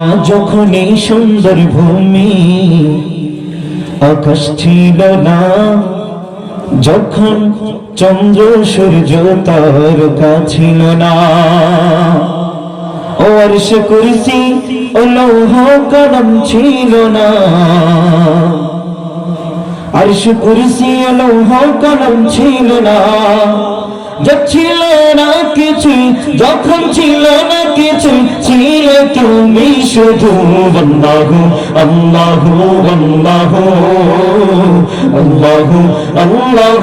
যখন এই সুন্দর ভূমি আকাশ ছিল না, যখন চন্দ্র সূর্য তারকা ছিল না ও আরশ কুরসি ও লৌহ কলম ছিল না আরশ কুরসি ও লৌহ কলম ছিল না ছিল না কিছু যখন ছিল না কিছু ছিল তুমি শুধু আল্লাহু আল্লাহ আল্লাহু আল্লাহ আল্লাহ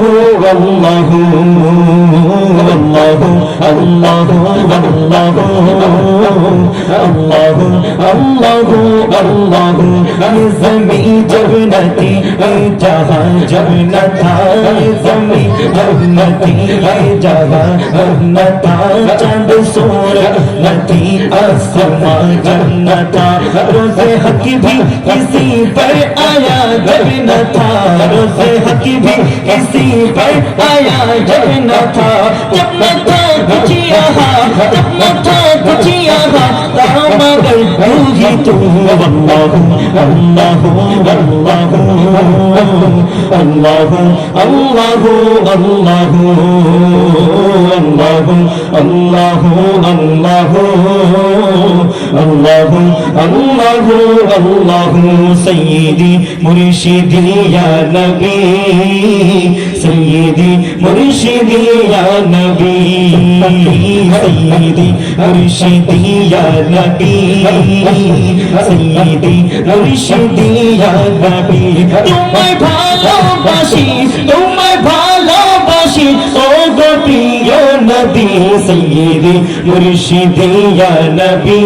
আল্লাহু আল্লাহ আল্লাহ আল্লাহু আল্লাহ আল্লাহ জমি আমি जहां जन्नती जहाँ जन्नता जमी जन्नती जहाँ जन्नता चंद सूरज नती असमा जन्नता रोजे हक भी किसी पर आया जन्नता रोजे हक भी किसी पर आया जन्नता जन्नता कुछ यहाँ जन्नता الله الله الله الله আল্লাহ আল্লাহ আল্লাহ সৈয়দি মুর্শিদি, ইয়া নবী। সৈয়দি মুর্শিদি, ইয়া নবী। সৈয়দি মুর্শিদি, ইয়া নবী। সৈয়দি মুর্শিদি, ইয়া নবী। ভালোবাসি, তোমায় নবী সৈয়দি মুর্শিদি ইয়া নবী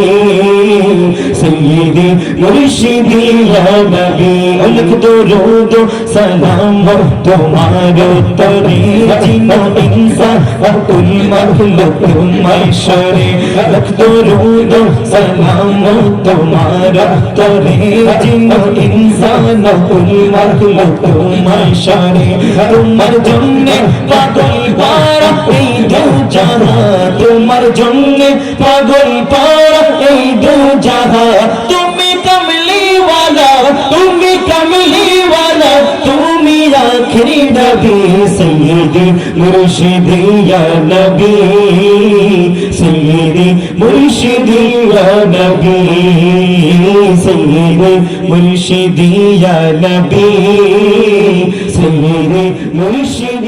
সৈয়দি মুর্শিদি ইয়া নবী অনেক দরুদ সালাম তোমার তরে জিনো ইনসান কুল মখলুক তোমায় শরে লাখ দরুদ সালাম তোমার তরে জিনো ইনসান কুল মখলুক তোমায় শরে তোমার জন্য পাগল পারা এই জাহা তোমার জন্য পাগল পাড়া এই দু জাহা তুমি কমলিওয়ালা তুমি কমলিওয়ালা, তুমি আখরি নবী, সৈয়দি মুর্শিদি ইয়া নবী, সৈয়দি মুর্শিদি ইয়া নবী, সৈয়দি মুর্শিদি ইয়া নবী, সৈয়দি মুর্শিদি